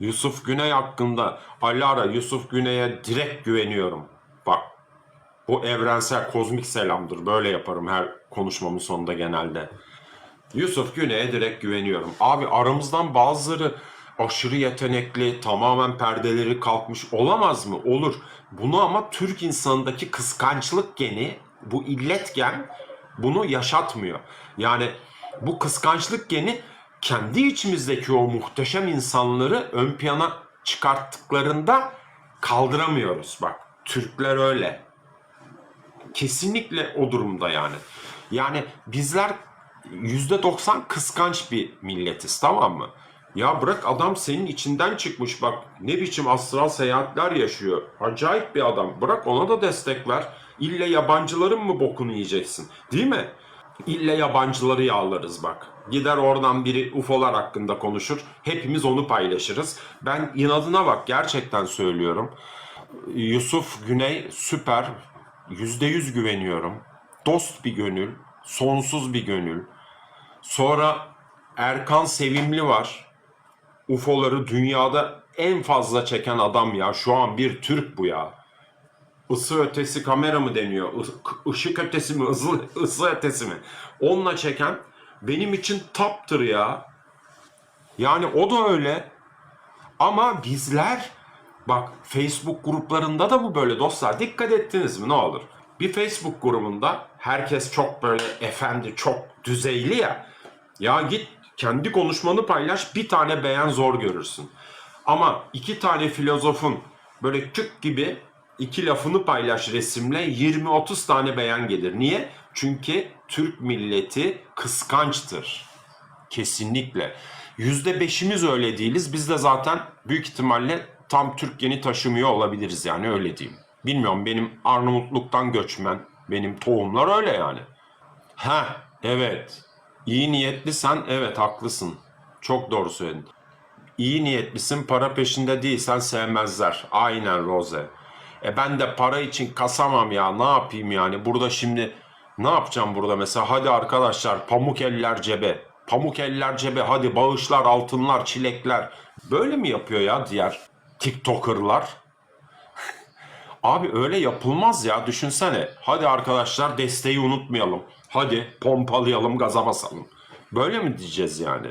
Yusuf Güney hakkında Alara Yusuf Güney'e direkt güveniyorum. Bak bu evrensel kozmik selamdır. Böyle yaparım her konuşmamın sonunda genelde. Yusuf Güney'e direkt güveniyorum. Abi aramızdan bazıları aşırı yetenekli, tamamen perdeleri kalkmış olamaz mı? Olur. Bunu ama Türk insanındaki kıskançlık geni, bu illet gen bunu yaşatmıyor. Yani bu kıskançlık geni kendi içimizdeki o muhteşem insanları ön plana çıkarttıklarında kaldıramıyoruz. Bak Türkler öyle kesinlikle o durumda yani. Yani bizler %90 kıskanç bir milletiz tamam mı? Ya bırak adam senin içinden çıkmış bak ne biçim astral seyahatler yaşıyor. Acayip bir adam. Bırak ona da destek ver. İlle yabancıların mı bokunu yiyeceksin? Değil mi? İlle yabancıları yağlarız bak. Gider oradan biri UFO'lar hakkında konuşur. Hepimiz onu paylaşırız. Ben inadına bak gerçekten söylüyorum. Yusuf Güney süper. Yüzde yüz güveniyorum. Dost bir gönül. Sonsuz bir gönül. Sonra Erkan Sevimli var. UFO'ları dünyada en fazla çeken adam ya. Şu an bir Türk bu ya. Isı ötesi kamera mı deniyor? Işık ötesi mi? Isı, ısı ötesi mi? Onunla çeken benim için taptır ya. Yani o da öyle. Ama bizler bak Facebook gruplarında da bu böyle dostlar. Dikkat ettiniz mi ne olur? Bir Facebook grubunda herkes çok böyle efendi, çok düzeyli ya. Ya git kendi konuşmanı paylaş bir tane beğen zor görürsün. Ama iki tane filozofun böyle küt gibi iki lafını paylaş resimle 20-30 tane beğen gelir. Niye? Çünkü Türk milleti kıskançtır. Kesinlikle. Yüzde beşimiz öyle değiliz. Biz de zaten büyük ihtimalle tam Türkiye'ni taşımıyor olabiliriz yani öyle diyeyim. Bilmiyorum benim Arnavutluk'tan göçmen. Benim tohumlar öyle yani. Ha evet. İyi niyetlisen evet haklısın. Çok doğru söyledin. İyi niyetlisin para peşinde değilsen sevmezler. Aynen Rose. E ben de para için kasamam ya ne yapayım yani burada şimdi ne yapacağım burada mesela hadi arkadaşlar pamuk eller cebe. Pamuk eller cebe hadi bağışlar altınlar çilekler. Böyle mi yapıyor ya diğer tiktokerlar? Abi öyle yapılmaz ya düşünsene. Hadi arkadaşlar desteği unutmayalım. Hadi pompalayalım gaza basalım. Böyle mi diyeceğiz yani?